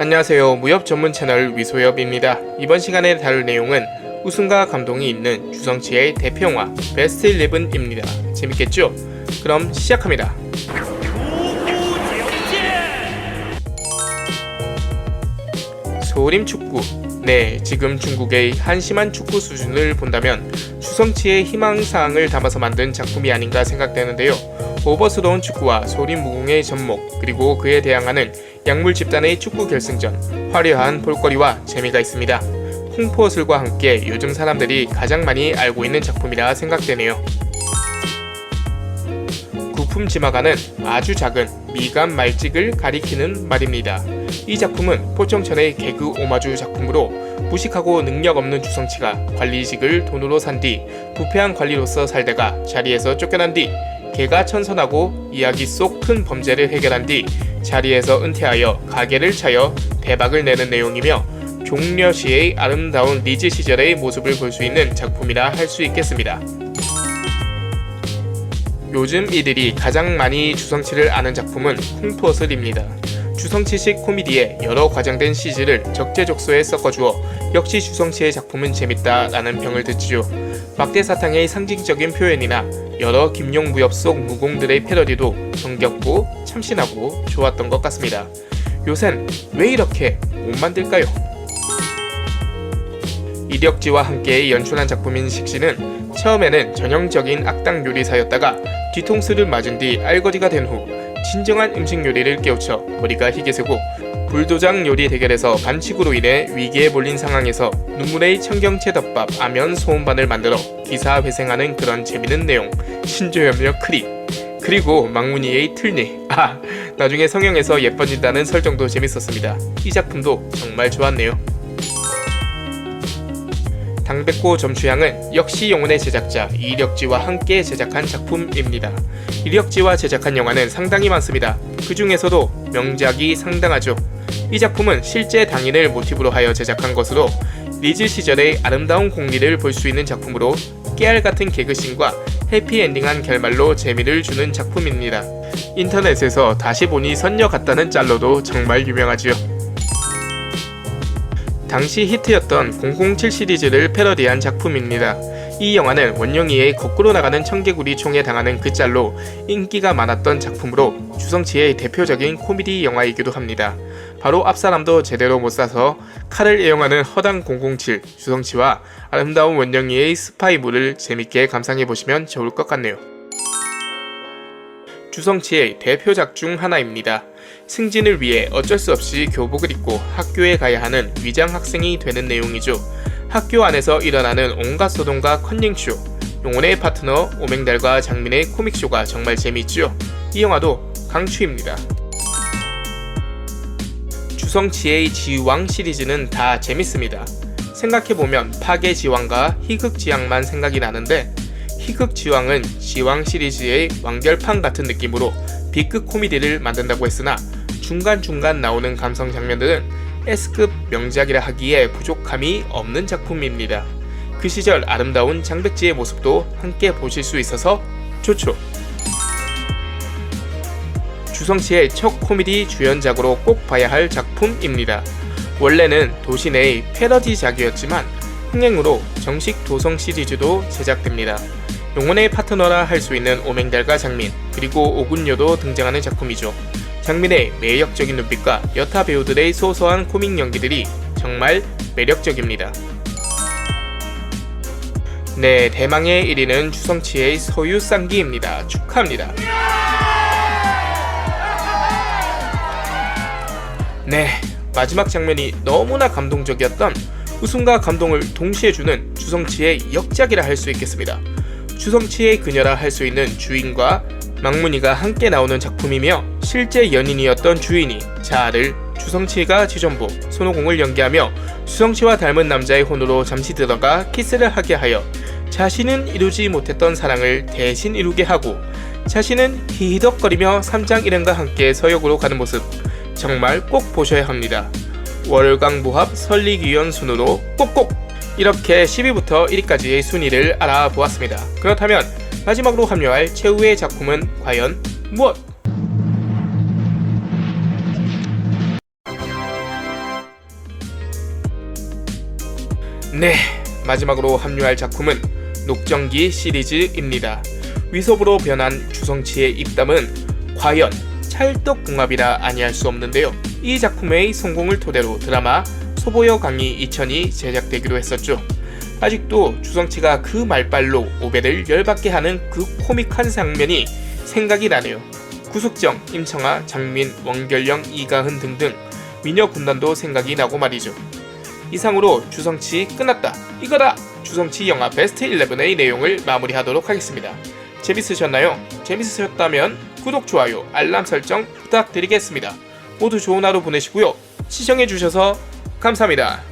안녕하세요. 무협 전문 채널 위소엽입니다. 이번 시간에 다룰 내용은 웃음과 감동이 있는 주성치의 대표 영화 베스트 11입니다. 재밌겠죠? 그럼 시작합니다. 소림 축구. 네, 지금 중국의 한심한 축구 수준을 본다면 주성치의 희망사항을 담아서 만든 작품이 아닌가 생각되는데요. 오버스러운 축구와 소림 무궁의 접목, 그리고 그에 대항하는 약물 집단의 축구 결승전, 화려한 볼거리와 재미가 있습니다. 홍포슬과 함께 요즘 사람들이 가장 많이 알고 있는 작품이라 생각되네요. 구품 지마가는 아주 작은 미간 말찍을 가리키는 말입니다. 이 작품은 포청천의 개그 오마주 작품으로 무식하고 능력 없는 주성치가 관리직을 돈으로 산 뒤 부패한 관리로서 살다가 자리에서 쫓겨난 뒤 개가 천선하고 이야기 속 큰 범죄를 해결한 뒤 자리에서 은퇴하여 가게를 차여 대박을 내는 내용이며 종려시의 아름다운 리즈 시절의 모습을 볼 수 있는 작품이라 할 수 있겠습니다. 요즘 이들이 가장 많이 주성치를 아는 작품은 홍포슬입니다. 주성치식 코미디에 여러 과장된 CG를 적재적소에 섞어주어 역시 주성치의 작품은 재밌다 라는 평을 듣지요. 막대 사탕의 상징적인 표현이나 여러 김용 무협 속 무공들의 패러디도 정겹고 참신하고 좋았던 것 같습니다. 요샌 왜 이렇게 못 만들까요? 이력지와 함께 연출한 작품인 식신은 처음에는 전형적인 악당 요리사였다가 뒤통수를 맞은 뒤 알거지가 된 후 진정한 음식 요리를 깨우쳐 머리가 희게새고 불도장 요리 대결에서 반칙으로 인해 위기에 몰린 상황에서 눈물의 청경채 덮밥 아면 소음반을 만들어 기사 회생하는 그런 재밌는 내용 신조염력 크리 그리고 망문이의 틀니 아 나중에 성형해서 예뻐진다는 설정도 재밌었습니다 이 작품도 정말 좋았네요 당백호 점추향은 역시 영혼의 제작자 이력지와 함께 제작한 작품입니다. 이력지와 제작한 영화는 상당히 많습니다. 그 중에서도 명작이 상당하죠. 이 작품은 실제 당인을 모티브로 하여 제작한 것으로 리즈 시절의 아름다운 공리를 볼 수 있는 작품으로 깨알 같은 개그씬과 해피엔딩한 결말로 재미를 주는 작품입니다. 인터넷에서 다시 보니 선녀 같다는 짤로도 정말 유명하지요. 당시 히트였던 007 시리즈를 패러디한 작품입니다. 이 영화는 원영이의 거꾸로 나가는 청개구리 총에 당하는 그 짤로 인기가 많았던 작품으로 주성치의 대표적인 코미디 영화이기도 합니다. 바로 앞사람도 제대로 못 사서 칼을 애용하는 허당 007 주성치와 아름다운 원영이의 스파이물을 재밌게 감상해 보시면 좋을 것 같네요. 주성치의 대표작 중 하나입니다. 승진을 위해 어쩔 수 없이 교복을 입고 학교에 가야 하는 위장 학생이 되는 내용이죠. 학교 안에서 일어나는 온갖 소동과 컨닝쇼, 용원의 파트너 오맹달과 장민의 코믹쇼가 정말 재미있죠. 이 영화도 강추입니다. 주성치의 지왕 시리즈는 다 재밌습니다. 생각해보면 파괴지왕과 희극지왕만 생각이 나는데 희극지왕은 지왕 시리즈의 완결판 같은 느낌으로 B급 코미디를 만든다고 했으나 중간중간 나오는 감성 장면들은 S급 명작이라 하기에 부족함이 없는 작품입니다. 그 시절 아름다운 장백지의 모습도 함께 보실 수 있어서 좋죠. 주성치의 첫 코미디 주연작으로 꼭 봐야 할 작품입니다. 원래는 도시 내의 패러디작이었지만 흥행으로 정식 도성 시리즈도 제작됩니다. 영혼의 파트너라 할 수 있는 오맹달과 장민, 그리고 오군요도 등장하는 작품이죠. 장민의 매력적인 눈빛과 여타 배우들의 소소한 코믹 연기들이 정말 매력적입니다. 네, 대망의 1위는 주성치의 소유쌍기입니다. 축하합니다. 네, 마지막 장면이 너무나 감동적이었던 웃음과 감동을 동시에 주는 주성치의 역작이라 할 수 있겠습니다. 주성치의 그녀라 할 수 있는 주인과 망문이가 함께 나오는 작품이며 실제 연인이었던 주인이 자아를 주성치가 지전부 손오공을 연기하며 주성치와 닮은 남자의 혼으로 잠시 들어가 키스를 하게 하여 자신은 이루지 못했던 사랑을 대신 이루게 하고 자신은 히덕거리며 삼장 일행과 함께 서역으로 가는 모습 정말 꼭 보셔야 합니다. 월광부합 설리기연 순으로 꼭꼭! 이렇게 10위부터 1위까지의 순위를 알아보았습니다. 그렇다면 마지막으로 합류할 최후의 작품은 과연 무엇? 네, 마지막으로 합류할 작품은 녹정기 시리즈입니다. 위섭으로 변한 주성치의 입담은 과연 찰떡궁합이라 아니할 수 없는데요. 이 작품의 성공을 토대로 드라마 소보여 강의 2000이 제작되기로 했었죠. 아직도 주성치가 그 말빨로 오배를 열받게 하는 그 코믹한 장면이 생각이 나네요. 구숙정, 임청아, 장민, 원결령, 이가흔 등등 미녀 군단도 생각이 나고 말이죠. 이상으로 주성치 끝났다. 이거다. 주성치 영화 베스트 11의 내용을 마무리하도록 하겠습니다. 재밌으셨나요? 재밌으셨다면 구독, 좋아요, 알람 설정 부탁드리겠습니다. 모두 좋은 하루 보내시고요. 시청해주셔서 감사합니다.